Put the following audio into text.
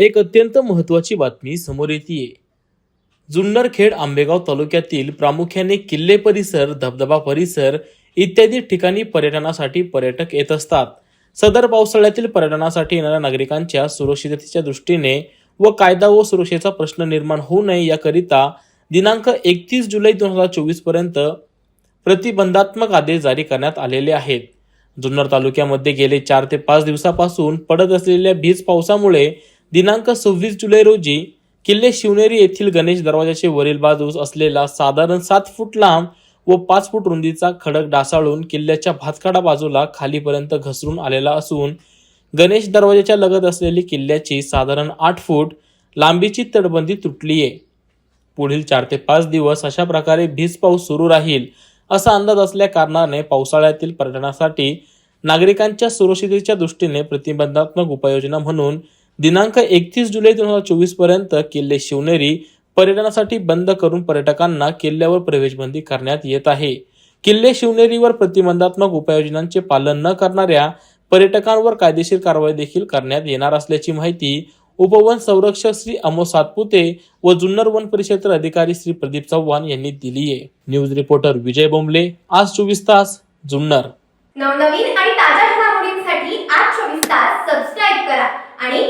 एक अत्यंत महत्त्वाची बातमी समोर येते जुन्नरखेड आंबेगाव तालुक्यातील प्रामुख्याने किल्ले परिसर धबधबा परिसर इत्यादी ठिकाणी पर्यटनासाठी पर्यटक येत असतात. सदर पावसाळ्यातील पर्यटनासाठी येणाऱ्या नागरिकांच्या सुरक्षिततेच्या दृष्टीने व कायदा व सुरक्षेचा प्रश्न निर्माण होऊ नये याकरिता दिनांक एकतीस जुलै दोन हजार चोवीसपर्यंत प्रतिबंधात्मक आदेश जारी करण्यात आलेले आहेत. जुन्नर तालुक्यामध्ये गेले चार ते पाच दिवसापासून पडत असलेल्या भीज पावसामुळे दिनांक सव्वीस जुलै रोजी किल्ले शिवनेरी येथील गणेश दरवाजाचे वरील बाजूस असलेला साधारण सात फूट लांब व पाच फूट रुंदीचा खडक डासाळून किल्ल्याच्या भातखाडा बाजूला खालीपर्यंत घसरून आलेला असून गणेश दरवाजाच्या लगत असलेली किल्ल्याची साधारण आठ फूट लांबीची तटबंदी तुटली आहे पुढील चार ते पाच दिवस अशा प्रकारे भीज पाऊस सुरू राहील असा अंदाज असल्या कारणाने पावसाळ्यातील पर्यटनासाठी नागरिकांच्या सुरक्षिततेच्या दृष्टीने प्रतिबंधात्मक उपाययोजना म्हणून दिनांक एकतीस जुलै दोन हजार चोवीसपर्यंत किल्ले शिवनेरी पर्यटनासाठी बंद करून पर्यटकांना किल्ल्यावर प्रवेशबंदी करण्यात येत आहे. किल्ले शिवनेरीवर प्रतिबंधात्मक उपाययोजनांचे पालन न करणाऱ्या पर्यटकांवर कायदेशीर कारवाई देखील करण्यात येणार असल्याची माहिती उपवन संरक्षक श्री अमो सातपुते व जुन्नर वन परिषद अधिकारी श्री प्रदीप चव्हाण यांनी दिली आहे. न्यूज रिपोर्टर विजय बोंबले आज चोवीस तास जुन्नर. नवनवीन आणि ताज्या घडामोडींसाठी आज चोवीस तास सबस्क्राईब करा आणि